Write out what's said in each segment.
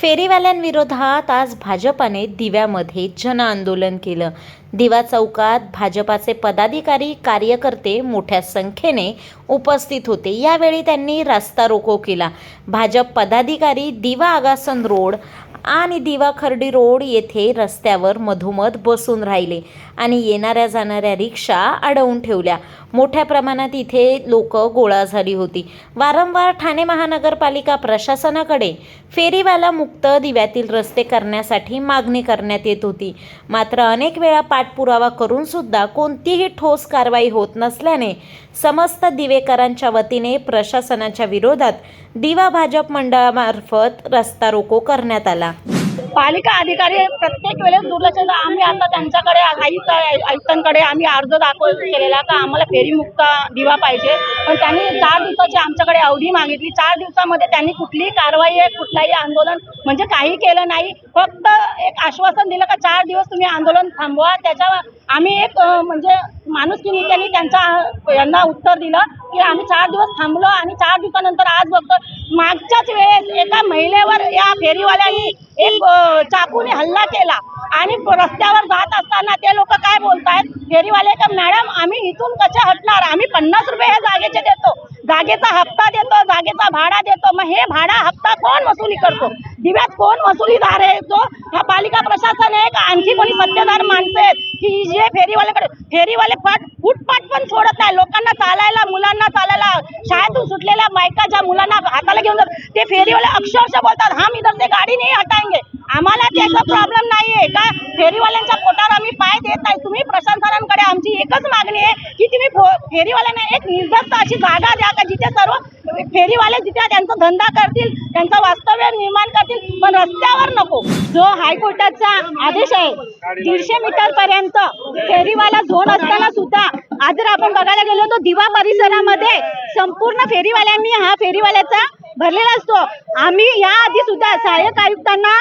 फेरीवाल्यांविरोधात आज भाजपाने दिव्यामध्ये जन आंदोलन केलं. दिवा चौकात भाजपाचे पदाधिकारी कार्यकर्ते मोठ्या संख्येने उपस्थित होते. यावेळी त्यांनी रास्ता रोको केला. भाजप पदाधिकारी दिवा आगासन रोड आणि दिवा खर्डी रोड येथे रस्त्यावर मधोमध बसून राहिले आणि येणाऱ्या जाणाऱ्या रिक्षा अडवून ठेवल्या. मोठ्या प्रमाणात इथे लोक गोळा झाली होती. वारंवार ठाणे महानगरपालिका प्रशासनाकडे फेरीवाला मुक्त दिव्यातील रस्ते करण्यासाठी मागणी करण्यात येत होती. मात्र अनेक वेळा पाठपुरावा करून सुद्धा कोणतीही ठोस कारवाई होत नसल्याने समस्त दिवेकरांच्या वतीने प्रशासनाच्या विरोधात दिवा भाजप मंडळामार्फत रस्ता रोको करण्यात आला. पालिका अधिकारी प्रत्येक वेळेस दुर्लक्ष आम्ही आता त्यांच्याकडे आयुक्त आयुक्तांकडे आम्ही अर्ज दाखल केलेला का आम्हाला फेरीमुक्त दिवा पाहिजे. पण त्यांनी चार दिवसाची अवधी मागितली. चार दिवसामध्ये त्यांनी कुठलीही कारवाई आहे कुठलाही आंदोलन म्हणजे काही केलं नाही. फक्त एक आश्वासन दिलं का चार दिवस तुम्ही आंदोलन थांबवा. त्याच्या आम्ही एक म्हणजे माणुसकी त्यांनी त्यांचा यांना उत्तर दिलं की आम्ही चार दिवस थांबलो आणि चार दिवसानंतर आज बघतो मागच्याच वेळेस एका महिलेवर या फेरीवाल्यांनी एक चाकूने हल्ला केला. आणि रस्त्यावर जात असताना ते लोक काय बोलतायत? फेरीवाले का मॅडम आम्ही इथून कसे हटणार? आम्ही पन्नास रुपये या जागेचे देतो. जागेचा हप्ता देतो जागेचा भाडा देतो. मग हे भाडा हप्ता कोण वसुली करतो? दिव्यात कोण वसुलीदार आहे तो हा पालिका प्रशासन आहे का? आणखी कोणी सत्तेदार माणसं आहेत? की जे फेरीवाल्याकडे फेरीवाले फाट फुटपाट पण सोडत नाही. लोकांना चालायला मुलांना चालायला शाळेतून सुटलेल्या बायका ज्या मुलांना हाताला घेऊन जातात ते फेरीवाले अक्षरशः बोलतात हम इधर से गाडी नाही हटाएंगे आम्हाला त्याचा प्रॉब्लेम नाहीये. का फेरीवाल्यांच्या पोटावर आम्ही पाय देत नाही? तुम्ही प्रशासनाकडे आमची एकच मागणी आहे की तुम्ही फेरीवाल्यांना एक निर्दस्त अशी जागा द्या का जिथे सर्व फेरीवाले जिथे त्यांचा धंदा करतील त्यांचं वास्तव्य निर्माण करतील पण रस्त्यावर नको. जो हायकोर्टाचा आदेश आहे दीडशे मीटर पर्यंत फेरीवाला झोन असताना सुद्धा आज जर आपण बघायला गेलो तर दिवा परिसरामध्ये संपूर्ण फेरीवाल्यांनी हा फेरीवाल्याचा भरलेला असतो. आम्ही या आधी सुद्धा सहाय्यक आयुक्तांना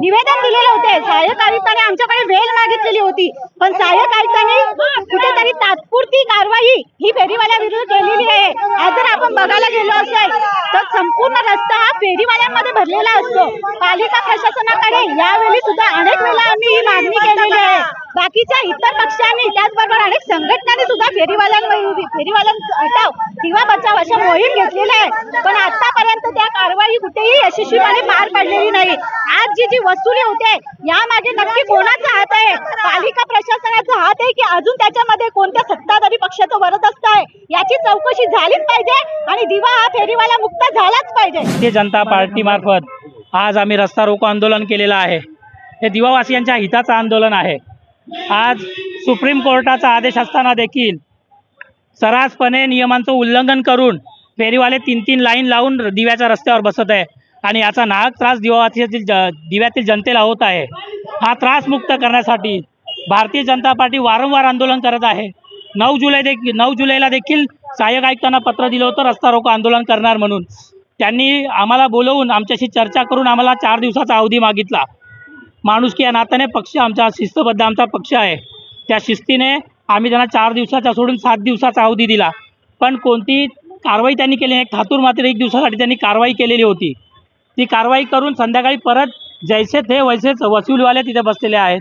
निवेदन दिलेले होते. सहाय्यक आयुक्तांनी आमच्याकडे वेळ मागितलेली होती. पण सहाय्यक आयुक्तांनी कुठेतरी तात्पुरती कारवाई ही फेरीवाल्या विरुद्ध केलेली आहे. आज जर आपण बघायला गेलो असेल तर संपूर्ण रस्ता हा फेरीवाल्यांमध्ये भरलेला असतो. पालिका प्रशासनाकडे यावेळी सुद्धा अनेक वेळा आम्ही ही मागणी केलेली आहे. बाकीच्या इतर पक्षांनी त्याचबरोबर अनेक संघटनांनी सुद्धा फेरीवाल्यांवर फेरीवाल्यांचा हटाव किंवा बचाव अशा मोहीम घेतलेल्या आहे पण आतापर्यंत त्या कारवाई कुठेही यशस्वीपणे पार पडलेली नाही. आज जी जी वसुली होते. यामागे नक्की कोणाचा हात आहे? पालिका प्रशासनाचा हात आहे की अजून त्याच्यामध्ये कोणत्या सत्ताधारी पक्षाचं वरदस्त आहे? याची चौकशी झालीच पाहिजे आणि दिवा हा फेरीवाला मुक्त झालाच पाहिजे. भारतीय जनता पार्टीमार्फत आज आम्ही रस्ता रोको आंदोलन केलेलं आहे. हे दिवावासियांच्या हिताचं आंदोलन आहे. आज सुप्रीम कोर्टाचा आदेश असताना देखील सर्रासपणे नियमांचं उल्लंघन करून फेरीवाले तीन तीन लाईन लावून दिव्याच्या रस्त्यावर बसत आहे. आणि याचा नाहक त्रास दिवातील ज दिव्यातील जनतेला होत आहे. हा त्रास मुक्त करण्यासाठी भारतीय जनता पार्टी वारंवार आंदोलन करत आहे. नऊ जुलै देखील नऊ जुलैला देखील सहाय्यक आयुक्तांना पत्र दिलं होतं रस्ता रोको आंदोलन करणार म्हणून. त्यांनी आम्हाला बोलवून आमच्याशी चर्चा करून आम्हाला चार दिवसाचा अवधी मागितला. माणुसकी या नात्याने पक्ष आमचा शिस्तबद्ध आमचा पक्ष आहे. त्या शिस्तीने आम्ही त्यांना चार दिवसाचा सोडून सात दिवसाचा अवधी दिला. पण कोणती कारवाई त्यांनी केली नाही थातूर मात्र एक दिवसासाठी त्यांनी कारवाई केलेली होती. ती कारवाई करून संध्याकाळी परत जैसे थे वैसेच वसुलीवाले तिथे बसलेले आहेत.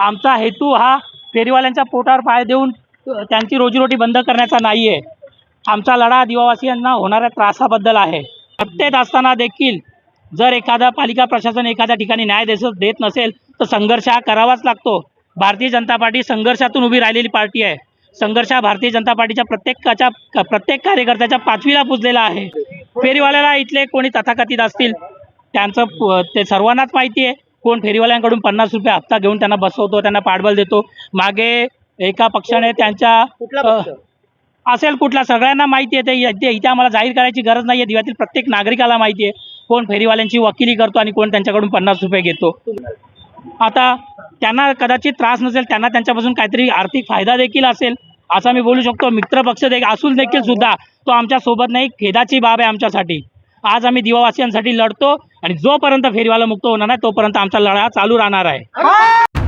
आमचा हेतू हा फेरीवाल्यांच्या पोटावर पाय देऊन त्यांची रोजीरोटी बंद करण्याचा नाही आहे आमचा लढा दिवावासियांना होणाऱ्या त्रासाबद्दल आहे. सत्तेत असताना देखील जर एखादा पालिका प्रशासन एखाद्या ठिकाणी न्याय देस देत नसेल तर संघर्ष हा करावाच लागतो. भारतीय जनता पार्टी संघर्षातून उभी राहिलेली पार्टी आहे. संघर्ष हा भारतीय जनता पार्टीच्या प्रत्येकाच्या प्रत्येक कार्यकर्त्याच्या पाचवीला पुजलेला आहे. फेरीवाल्याला इथले कोणी तथाकथित असतील त्यांचं ते सर्वांनाच माहिती आहे. कोण फेरीवाल्यांकडून पन्नास रुपये हप्ता घेऊन त्यांना बसवतो त्यांना पाठबळ देतो. मागे एका पक्षाने त्यांच्या असेल कुठला सगळ्यांना माहिती आहे. ते इथे इथे आम्हाला जाहीर करायची गरज नाही आहे दिव्यातील प्रत्येक नागरिकाला माहिती आहे. कोण फेरीवाल्यांची वकिली करतो आणि कोण त्यांच्याकडून पन्नास रुपये घेतो. आता त्यांना कदाचित त्रास नसेल त्यांना त्यांच्यापासून काहीतरी आर्थिक फायदा देखील असेल. असं मी बोलू शकतो. मित्रपक्ष देखील असून देखील सुद्धा तो आमच्यासोबत नाही. खेदाची बाब आहे आमच्यासाठी. आज आम्ही दिवावासियांसाठी लढतो आणि जोपर्यंत फेरीवाला मुक्त होणार नाही तोपर्यंत आमचा लढा चालू राहणार आहे.